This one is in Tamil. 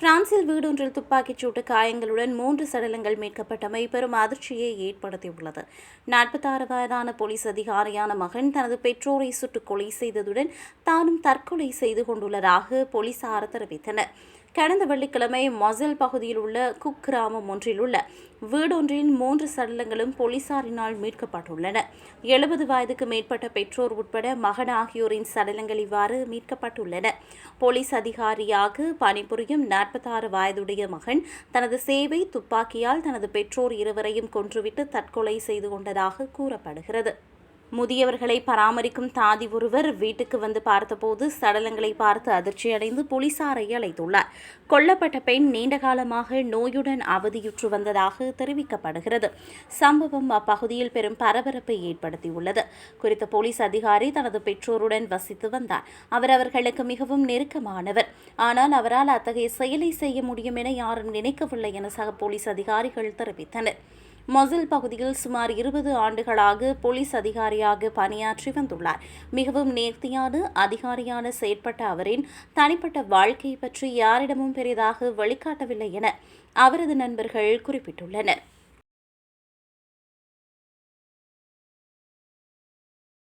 பிரான்சில் வீடொன்றில் துப்பாக்கிச் சூட்டு காயங்களுடன் மூன்று சடலங்கள் மீட்கப்பட்டமை பெரும் அதிர்ச்சியை ஏற்படுத்தியுள்ளது. நாற்பத்தாறு வயதான போலீஸ் அதிகாரியான மகன் தனது பெற்றோரை சுட்டுக் கொலை செய்ததுடன் தானும் தற்கொலை செய்து கொண்டுள்ளதாக போலீசார் தெரிவித்தனர். கடந்த வெள்ளிக்கிழமை மொசல் பகுதியில் உள்ள குக் கிராமம் ஒன்றில் உள்ள வீடொன்றின் மூன்று சடலங்களும் போலீசாரினால் மீட்கப்பட்டுள்ளன. எழுபது வயதுக்கு மேற்பட்ட பெற்றோர் உட்பட மகன் ஆகியோரின் சடலங்கள் இவ்வாறு மீட்கப்பட்டுள்ளன. போலீஸ் அதிகாரியாக பணிபுரியும் நாற்பத்தாறு வயதுடைய மகன் தனது சேவை துப்பாக்கியால் தனது பெற்றோர் இருவரையும் கொன்றுவிட்டு தற்கொலை செய்து கொண்டதாக கூறப்படுகிறது. முதியவர்களை பராமரிக்கும் தாதி ஒருவர் வீட்டுக்கு வந்து பார்த்தபோது சடலங்களை பார்த்து அதிர்ச்சியடைந்து போலீசாரை அழைத்துள்ளார். கொல்லப்பட்ட பெண் நீண்ட காலமாக நோயுடன் அவதியுற்று வந்ததாக தெரிவிக்கப்படுகிறது. சம்பவம் அப்பகுதியில் பெரும் பரபரப்பை ஏற்படுத்தியுள்ளது. குறித்த போலீஸ் அதிகாரி தனது பெற்றோருடன் வசித்து வந்தார். அவர் அவர்களுக்கு மிகவும் நெருக்கமானவர். ஆனால் அவரால் அத்தகைய செயலை செய்ய முடியும் என யாரும் நினைக்கவில்லை என சக போலீஸ் அதிகாரிகள் தெரிவித்தனர். மொசில் பகுதியில் சுமார் இருபது ஆண்டுகளாக போலீஸ் அதிகாரியாக பணியாற்றி வந்துள்ளார். மிகவும் நேர்த்தியான அதிகாரியான செயற்பட்ட அவரின் தனிப்பட்ட வாழ்க்கை பற்றி யாரிடமும் பெரிதாக வெளிக்காட்டவில்லை என அவரது நண்பர்கள் குறிப்பிட்டுள்ளனர்.